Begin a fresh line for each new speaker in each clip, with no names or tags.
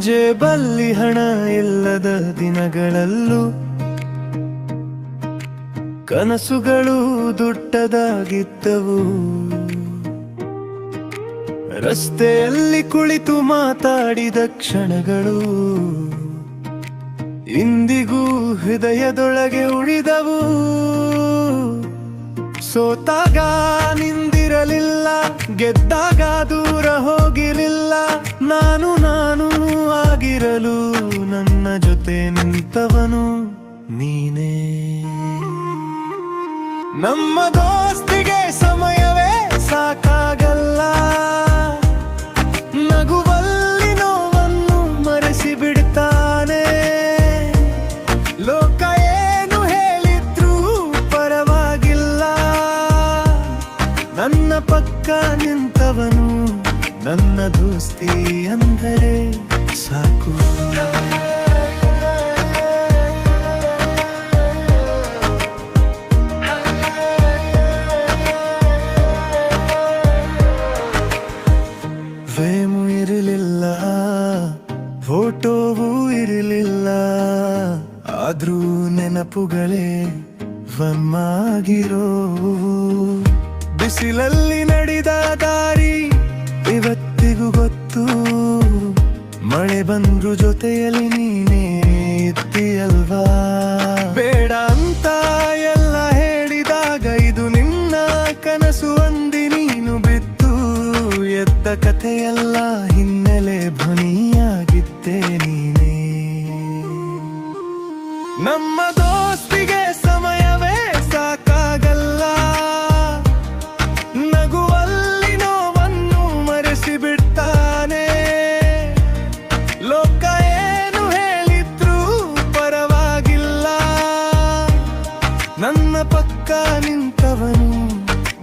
ಜೇಬಲ್ಲಿ ಹಣ ಇಲ್ಲದ ದಿನಗಳಲ್ಲೂ ಕನಸುಗಳು ದೊಡ್ಡದಾಗಿದ್ದವು ರಸ್ತೆಯಲ್ಲಿ ಕುಳಿತು ಮಾತಾಡಿದ ಕ್ಷಣಗಳು ಇಂದಿಗೂ ಹೃದಯದೊಳಗೆ ಉಳಿದವು. ಸೋತಾಗ ನಿಂದಿರಲಿಲ್ಲ, ಗೆದ್ದಾಗ ದೂರ ಹೋಗಿರಲಿಲ್ಲ ನಾನು ನಮ್ಮ ದೋಸ್ತಿಗೆ ಸಮಯವೇ ಸಾಕಾಗಲ್ಲ. ನಗುವಲ್ಲಿ ನೋವನ್ನು ಮರೆಸಿ ಬಿಡ್ತಾನೆ ಲೋಕ ಏನು ಹೇಳಿದ್ರೂ ಪರವಾಗಿಲ್ಲ. ನನ್ನ ಪಕ್ಕ ನಿಂತವನು ನನ್ನ ದೋಸ್ತಿ ಅಂದರೆ ಸಾಕು. ಇರಲಿಲ್ಲ ಫೋಟೋವೂ ಇರಲಿಲ್ಲ. ಆದ್ರೂ ನೆನಪುಗಳೇ ವಮ್ಮಾಗಿರೋ ಬಿಸಿಲಲ್ಲಿ ನಡೆದ ಎದ್ದ ಕಥೆಯಲ್ಲ ಹಿನ್ನೆಲೆ ಧ್ವನಿಯಾಗಿದ್ದೆ ನೀನೇ. ನಮ್ಮ ದೋಸ್ತಿಗೆ ಸಮಯವೇ ಸಾಕಾಗಲ್ಲ. ನಗುವಲ್ಲಿ ನೋವನ್ನು ಮರೆಸಿ ಬಿಡ್ತಾನೆ ಲೋಕ ಏನು ಹೇಳಿದ್ರೂ ಪರವಾಗಿಲ್ಲ. ನನ್ನ ಪಕ್ಕ ನಿಂತವನು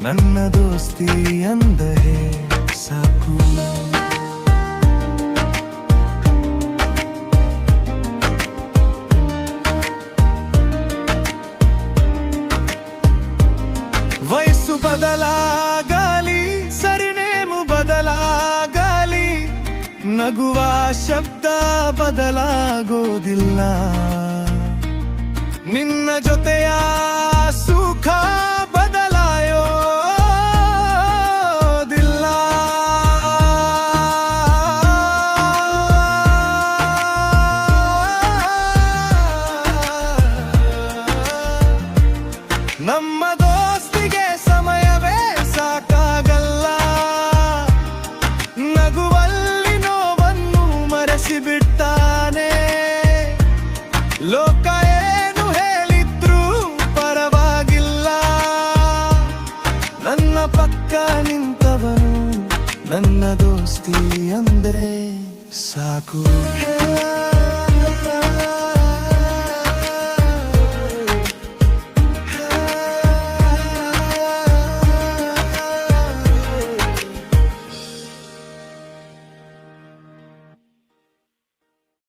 ನನ್ನ ದೋಸ್ತಿ ಅಂದರೆ ಸಾಕು ವಯಸ್ಸು ಬದಲಾಗಲಿ ಸರಿನೇಮು ಬದಲಾಗಲಿ ನಗುವ ಶಬ್ದ ಬದಲಾಗೋದಿಲ್ಲ. ನಿನ್ನ ಜೊತೆಯ ನಮ್ಮ ದೋಸ್ತಿಗೆ ಸಮಯವೇ ಸಾಕಾಗಲ್ಲ. ನಗುವಲ್ಲಿ ನೋವನ್ನು ಮರೆಸಿ ಬಿಡ್ತಾನೆ ಲೋಕ ಏನು ಹೇಳಿದ್ರೂ ಪರವಾಗಿಲ್ಲ. ನನ್ನ ಪಕ್ಕ ನಿಂತವನು ನನ್ನ ದೋಸ್ತಿ ಅಂದರೆ ಸಾಕು.